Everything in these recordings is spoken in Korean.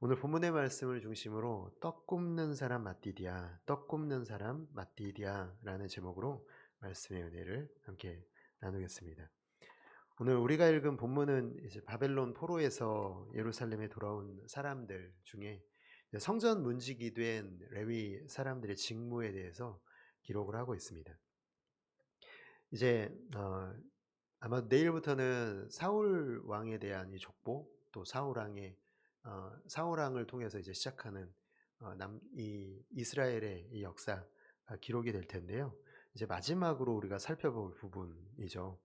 오늘 본문의 말씀을 중심으로 떡 굽는 사람 마띠디아, 떡 굽는 사람 마띠디아라는 제목으로 말씀의 은혜를 함께 나누겠습니다. 오늘 우리가 읽은 본문은 이제 바벨론 포로에서 예루살렘에 돌아온 사람들 중에 성전 문지기 된 레위 사람들의 직무에 대해서 기록을 하고 있습니다. 이제 어, 아마 내일부터는 사울 왕에 대한 이 족보 또 사울 왕의 어, 사울 왕을 통해서 이제 시작하는 어, 남, 이 이스라엘의 이 역사 기록이 될 텐데요. 이제 마지막으로 우리가 살펴볼 부분이죠.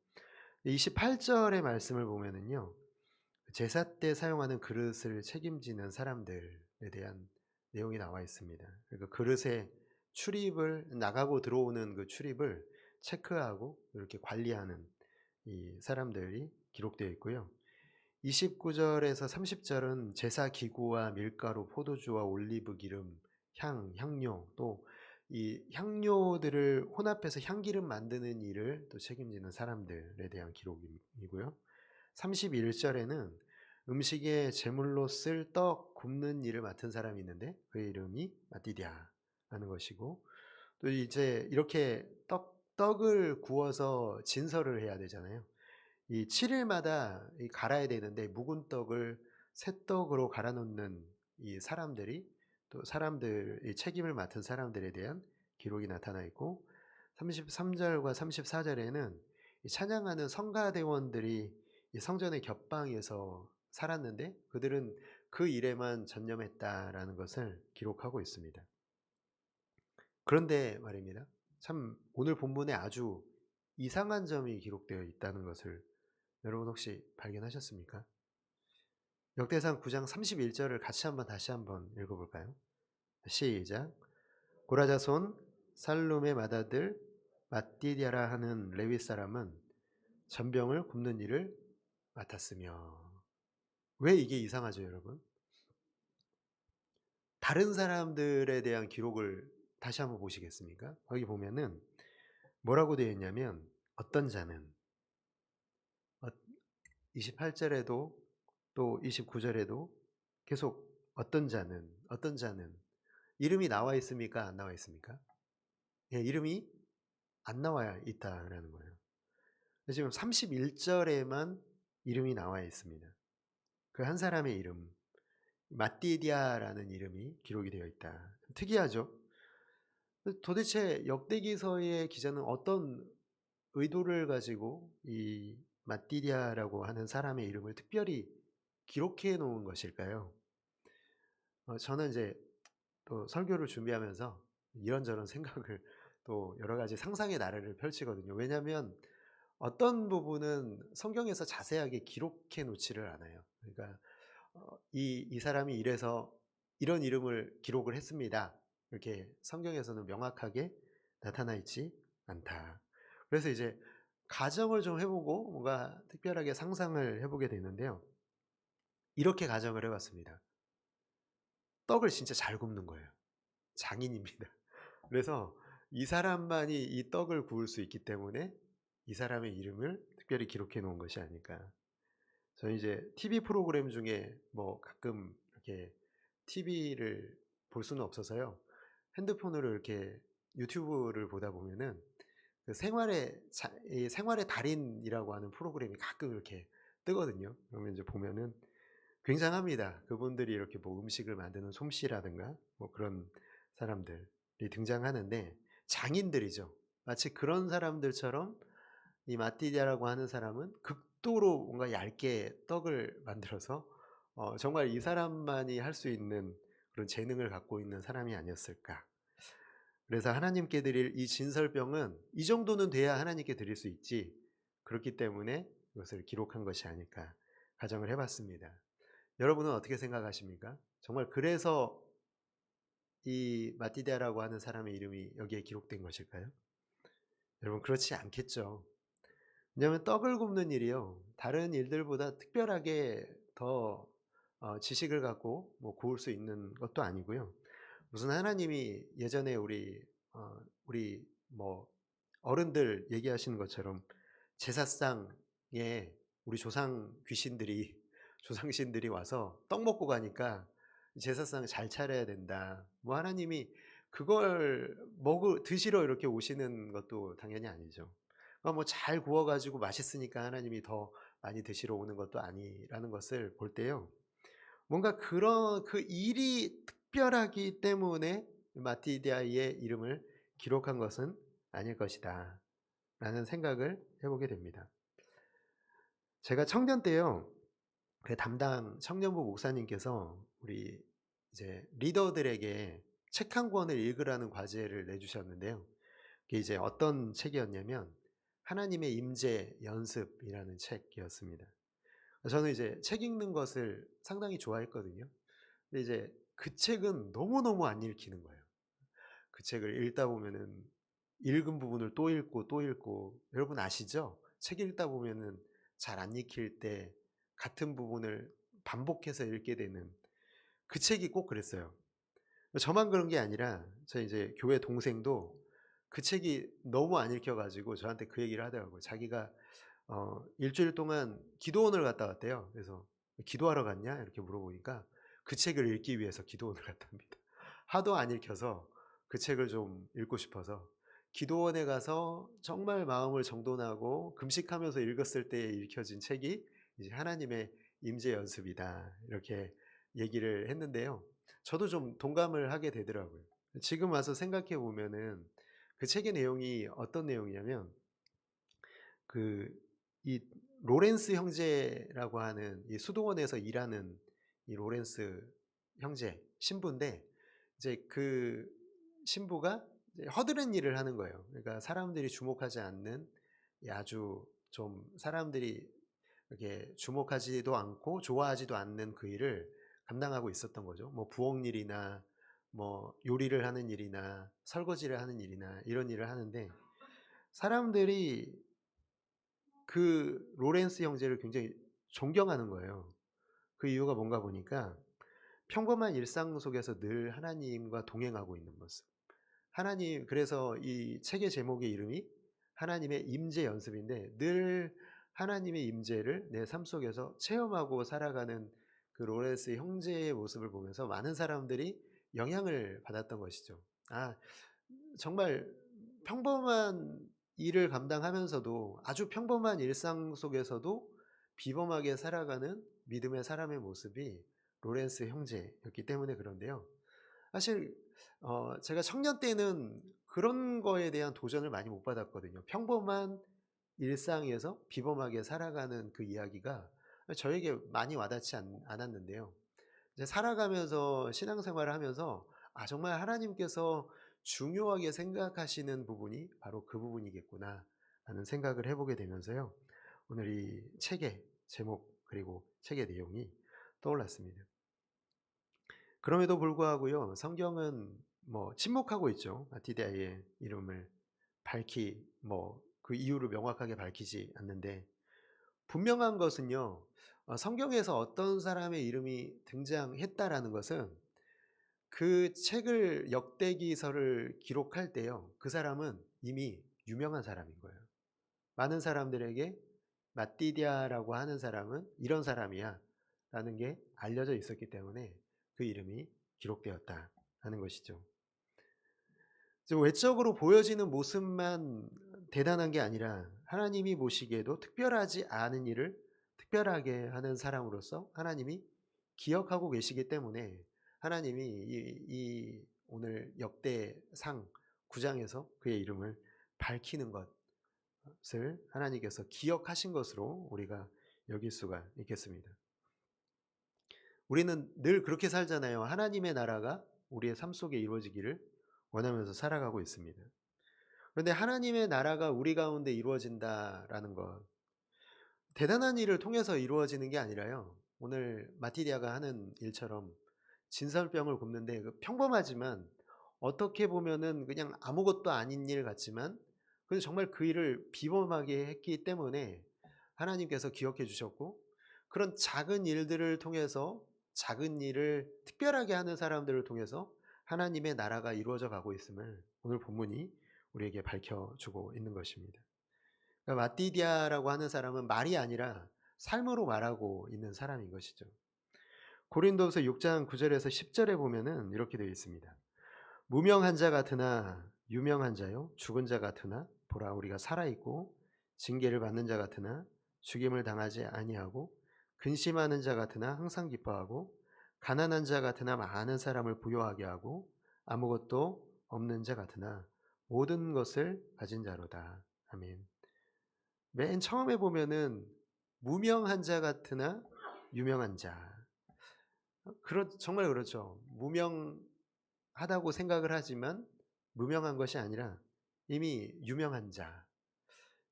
28절의 말씀을 보면은요. 제사 때 사용하는 그릇을 책임지는 사람들에 대한 내용이 나와 있습니다. 그러니까 그릇의 출입을 나가고 들어오는 그 출입을 체크하고 이렇게 관리하는 이 사람들이 기록되어 있고요. 29절에서 30절은 제사 기구와 밀가루, 포도주와 올리브 기름, 향, 향료 또 이 향료들을 혼합해서 향기름 만드는 일을 또 책임지는 사람들에 대한 기록이고요. 31절에는 음식에 제물로 쓸 떡 굽는 일을 맡은 사람이 있는데 그의 이름이 마띠디아라는 것이고 또 이제 이렇게 떡 떡을 구워서 진설을 해야 되잖아요. 이 7일마다 갈아야 되는데 묵은 떡을 새 떡으로 갈아 놓는 이 사람들이 또 사람들 책임을 맡은 사람들에 대한 기록이 나타나 있고 33절과 34절에는 찬양하는 성가대원들이 성전의 겹방에서 살았는데 그들은 그 일에만 전념했다라는 것을 기록하고 있습니다. 그런데 말입니다. 참 오늘 본문에 아주 이상한 점이 기록되어 있다는 것을 여러분 혹시 발견하셨습니까? 역대상 9장 31절을 같이 한번 다시 한번 읽어볼까요? 시작. 고라자손 살룸의 맏아들 마띠디아라 하는 레위 사람은 전병을 굽는 일을 맡았으며 왜 이게 이상하죠, 여러분? 다른 사람들에 대한 기록을 다시 한번 보시겠습니까? 거기 보면은 뭐라고 되어 있냐면 어떤 자는 28절에도 또 29절에도 계속 어떤 자는 어떤 자는 이름이 나와 있습니까? 안 나와 있습니까? 예, 이름이 안 나와 있다라는 거예요. 지금 31절에만 이름이 나와 있습니다. 그 한 사람의 이름 마띠디아라는 이름이 기록이 되어 있다. 특이하죠? 도대체 역대기서의 기자는 어떤 의도를 가지고 이 마띠디아라고 하는 사람의 이름을 특별히 기록해 놓은 것일까요? 어, 저는 이제 또 설교를 준비하면서 이런저런 생각을 또 여러 가지 상상의 나래를 펼치거든요. 왜냐하면 어떤 부분은 성경에서 자세하게 기록해 놓지를 않아요. 그러니까 어, 이, 이 사람이 이래서 이런 이름을 기록을 했습니다. 이렇게 성경에서는 명확하게 나타나 있지 않다. 그래서 이제 가정을 좀 해보고 뭔가 특별하게 상상을 해보게 되는데요. 이렇게 가정을 해봤습니다. 떡을 진짜 잘 굽는 거예요. 장인입니다. 그래서 이 사람만이 이 떡을 구울 수 있기 때문에 이 사람의 이름을 특별히 기록해 놓은 것이 아닐까. 저는 이제 TV 프로그램 중에 뭐 가끔 이렇게 TV를 볼 수는 없어서요. 핸드폰으로 이렇게 유튜브를 보다 보면은 그 생활의 자, 생활의 달인이라고 하는 프로그램이 가끔 이렇게 뜨거든요. 그러면 이제 보면은 굉장합니다. 그분들이 이렇게 뭐 음식을 만드는 솜씨라든가 뭐 그런 사람들이 등장하는데 장인들이죠. 마치 그런 사람들처럼 이 마띠디아라고 하는 사람은 극도로 뭔가 얇게 떡을 만들어서 어, 정말 이 사람만이 할 수 있는 그런 재능을 갖고 있는 사람이 아니었을까. 그래서 하나님께 드릴 이 진설병은 이 정도는 돼야 하나님께 드릴 수 있지. 그렇기 때문에 이것을 기록한 것이 아닐까 가정을 해봤습니다. 여러분은 어떻게 생각하십니까? 정말 그래서 이 마티데아라고 하는 사람의 이름이 여기에 기록된 것일까요? 여러분 그렇지 않겠죠. 왜냐하면 떡을 굽는 일이요 다른 일들보다 특별하게 더 어, 지식을 갖고 뭐 구울 수 있는 것도 아니고요. 무슨 하나님이 예전에 우리 어, 우리 뭐 어른들 얘기하시는 것처럼 제사상에 우리 조상 귀신들이 조상신들이 와서 떡 먹고 가니까 제사상 잘 차려야 된다. 뭐 하나님이 그걸 먹을 드시러 이렇게 오시는 것도 당연히 아니죠. 뭐 잘 구워가지고 맛있으니까 하나님이 더 많이 드시러 오는 것도 아니라는 것을 볼 때요. 뭔가 그런 그 일이 특별하기 때문에 마티디아의 이름을 기록한 것은 아닐 것이다. 라는 생각을 해보게 됩니다. 제가 청년 때요, 그 담당 청년부 목사님께서 우리 이제 리더들에게 책 한 권을 읽으라는 과제를 내주셨는데요. 그게 이제 어떤 책이었냐면 하나님의 임재 연습이라는 책이었습니다. 저는 이제 책 읽는 것을 상당히 좋아했거든요. 근데 이제 그 책은 너무너무 안 읽히는 거예요. 그 책을 읽다 보면은 읽은 부분을 또 읽고 또 읽고 여러분 아시죠? 책 읽다 보면은 잘 안 읽힐 때 같은 부분을 반복해서 읽게 되는 그 책이 꼭 그랬어요. 저만 그런 게 아니라 저희 이제 교회 동생도 그 책이 너무 안 읽혀가지고 저한테 그 얘기를 하더라고요. 자기가 어, 일주일 동안 기도원을 갔다 왔대요. 그래서 기도하러 갔냐 이렇게 물어보니까 그 책을 읽기 위해서 기도원을 갔답니다. 하도 안 읽혀서 그 책을 좀 읽고 싶어서 기도원에 가서 정말 마음을 정돈하고 금식하면서 읽었을 때 읽혀진 책이 이제 하나님의 임재 연습이다 이렇게 얘기를 했는데요. 저도 좀 동감을 하게 되더라고요. 지금 와서 생각해 보면은 그 책의 내용이 어떤 내용이냐면 그 이 로렌스 형제라고 하는 이 수도원에서 일하는 이 로렌스 형제 신부인데 이제 그 신부가 이제 허드렛 일을 하는 거예요. 그러니까 사람들이 주목하지 않는 아주 좀 사람들이 이렇게 주목하지도 않고 좋아하지도 않는 그 일을 감당하고 있었던 거죠. 뭐 부엌 일이나 뭐 요리를 하는 일이나 설거지를 하는 일이나 이런 일을 하는데 사람들이 그 로렌스 형제를 굉장히 존경하는 거예요. 그 이유가 뭔가 보니까 평범한 일상 속에서 늘 하나님과 동행하고 있는 모습. 하나님 그래서 이 책의 제목의 이름이 하나님의 임재 연습인데 늘 하나님의 임재를 내 삶 속에서 체험하고 살아가는 그 로렌스 형제의 모습을 보면서 많은 사람들이 영향을 받았던 것이죠. 아, 정말 평범한 일을 감당하면서도 아주 평범한 일상 속에서도 비범하게 살아가는 믿음의 사람의 모습이 로렌스 형제였기 때문에 그런데요. 사실 어, 제가 청년 때는 그런 거에 대한 도전을 많이 못 받았거든요. 평범한 일상에서 비범하게 살아가는 그 이야기가 저에게 많이 와닿지 않, 않았는데요. 이제 살아가면서 신앙생활을 하면서 아 정말 하나님께서 중요하게 생각하시는 부분이 바로 그 부분이겠구나 하는 생각을 해보게 되면서요. 오늘 이 책의 제목 그리고 책의 내용이 떠올랐습니다. 그럼에도 불구하고요. 성경은 뭐 침묵하고 있죠. 마티다의 이름을 밝히 뭐 그 이유를 명확하게 밝히지 않는데 분명한 것은요. 어, 성경에서 어떤 사람의 이름이 등장했다라는 것은 그 책을 역대기서를 기록할 때요. 그 사람은 이미 유명한 사람인 거예요. 많은 사람들에게 마띠디아라고 하는 사람은 이런 사람이야 라는 게 알려져 있었기 때문에 그 이름이 기록되었다 하는 것이죠. 외적으로 보여지는 모습만 대단한 게 아니라 하나님이 보시기에도 특별하지 않은 일을 특별하게 하는 사람으로서 하나님이 기억하고 계시기 때문에 하나님이 이, 이 오늘 역대상 9장에서 그의 이름을 밝히는 것 을 하나님께서 기억하신 것으로 우리가 여길 수가 있겠습니다. 우리는 늘 그렇게 살잖아요. 하나님의 나라가 우리의 삶 속에 이루어지기를 원하면서 살아가고 있습니다. 그런데 하나님의 나라가 우리 가운데 이루어진다라는 것, 대단한 일을 통해서 이루어지는 게 아니라요. 오늘 마티디아가 하는 일처럼 진설병을 굽는데 그 평범하지만 어떻게 보면은 그냥 아무것도 아닌 일 같지만 그 정말 그 일을 비범하게 했기 때문에 하나님께서 기억해 주셨고 그런 작은 일들을 통해서 작은 일을 특별하게 하는 사람들을 통해서 하나님의 나라가 이루어져 가고 있음을 오늘 본문이 우리에게 밝혀주고 있는 것입니다. 그러니까 마띠디아라고 하는 사람은 말이 아니라 삶으로 말하고 있는 사람인 것이죠. 고린도서 6장 9절에서 10절에 보면은 이렇게 되어 있습니다. 무명한 자 같으나 유명한 자요 죽은 자 같으나 보라 우리가 살아 있고 징계를 받는 자 같으나 죽임을 당하지 아니하고 근심하는 자 같으나 항상 기뻐하고 가난한 자 같으나 많은 사람을 부요하게 하고 아무것도 없는 자 같으나 모든 것을 가진 자로다. 아멘. 맨 처음에 보면은 무명한 자 같으나 유명한 자. 그렇 정말 그렇죠. 무명하다고 생각을 하지만 무명한 것이 아니라 이미 유명한 자.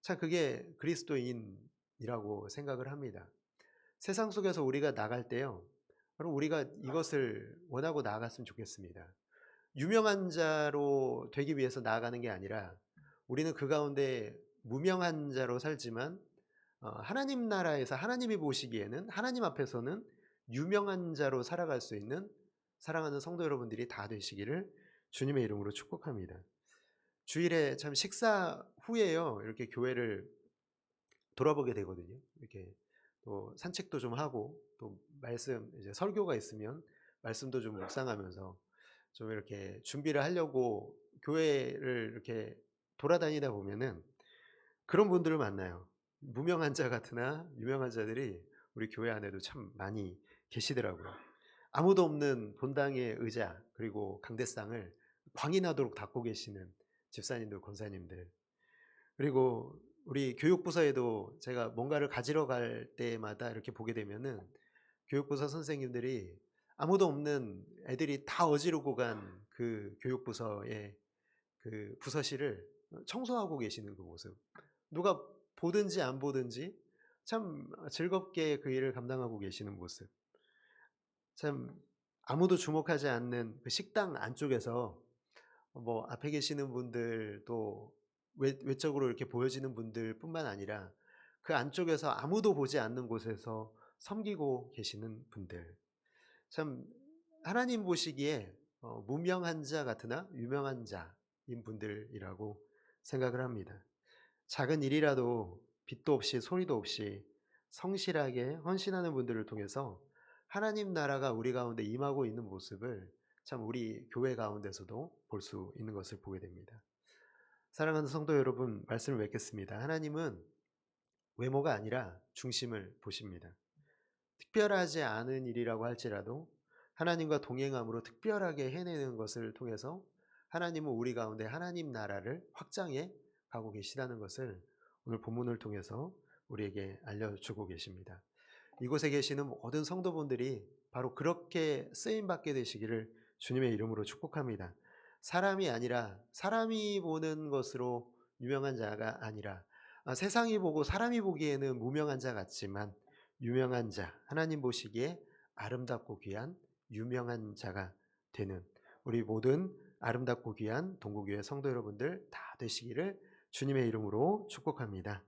참 그게 그리스도인이라고 생각을 합니다. 세상 속에서 우리가 나갈 때요. 바로 우리가 이것을 원하고 나아갔으면 좋겠습니다. 유명한 자로 되기 위해서 나아가는 게 아니라 우리는 그 가운데 무명한 자로 살지만 어, 하나님 나라에서 하나님이 보시기에는 하나님 앞에서는 유명한 자로 살아갈 수 있는 사랑하는 성도 여러분들이 다 되시기를 주님의 이름으로 축복합니다. 주일에 참 식사 후에요. 이렇게 교회를 돌아보게 되거든요. 이렇게 또 산책도 좀 하고 또 말씀 이제 설교가 있으면 말씀도 좀 묵상하면서 좀 이렇게 준비를 하려고 교회를 이렇게 돌아다니다 보면은 그런 분들을 만나요. 무명한 자 같으나 유명한 자들이 우리 교회 안에도 참 많이 계시더라고요. 아무도 없는 본당의 의자 그리고 강대상을 광이 나도록 닦고 계시는 집사님들, 권사님들 그리고 우리 교육부서에도 제가 뭔가를 가지러 갈 때마다 이렇게 보게 되면은 교육부서 선생님들이 아무도 없는 애들이 다 어지르고 간 그 교육부서의 그 부서실을 청소하고 계시는 그 모습. 누가 보든지 안 보든지 참 즐겁게 그 일을 감당하고 계시는 모습. 참 아무도 주목하지 않는 그 식당 안쪽에서 뭐 앞에 계시는 분들도 외, 외적으로 이렇게 보여지는 분들뿐만 아니라 그 안쪽에서 아무도 보지 않는 곳에서 섬기고 계시는 분들. 참 하나님 보시기에 어, 무명한 자 같으나 유명한 자인 분들이라고 생각을 합니다. 작은 일이라도 빛도 없이 소리도 없이 성실하게 헌신하는 분들을 통해서 하나님 나라가 우리 가운데 임하고 있는 모습을 참 우리 교회 가운데서도 볼 수 있는 것을 보게 됩니다. 사랑하는 성도 여러분, 말씀을 맺겠습니다. 하나님은 외모가 아니라 중심을 보십니다. 특별하지 않은 일이라고 할지라도 하나님과 동행함으로 특별하게 해내는 것을 통해서 하나님은 우리 가운데 하나님 나라를 확장해 가고 계시다는 것을 오늘 본문을 통해서 우리에게 알려주고 계십니다. 이곳에 계시는 모든 성도분들이 바로 그렇게 쓰임 받게 되시기를 주님의 이름으로 축복합니다. 사람이 아니라 사람이 보는 것으로 유명한 자가 아니라 아, 세상이 보고 사람이 보기에는 무명한 자 같지만 유명한 자, 하나님 보시기에 아름답고 귀한 유명한 자가 되는 우리 모든 아름답고 귀한 동국교회 성도 여러분들 다 되시기를 주님의 이름으로 축복합니다.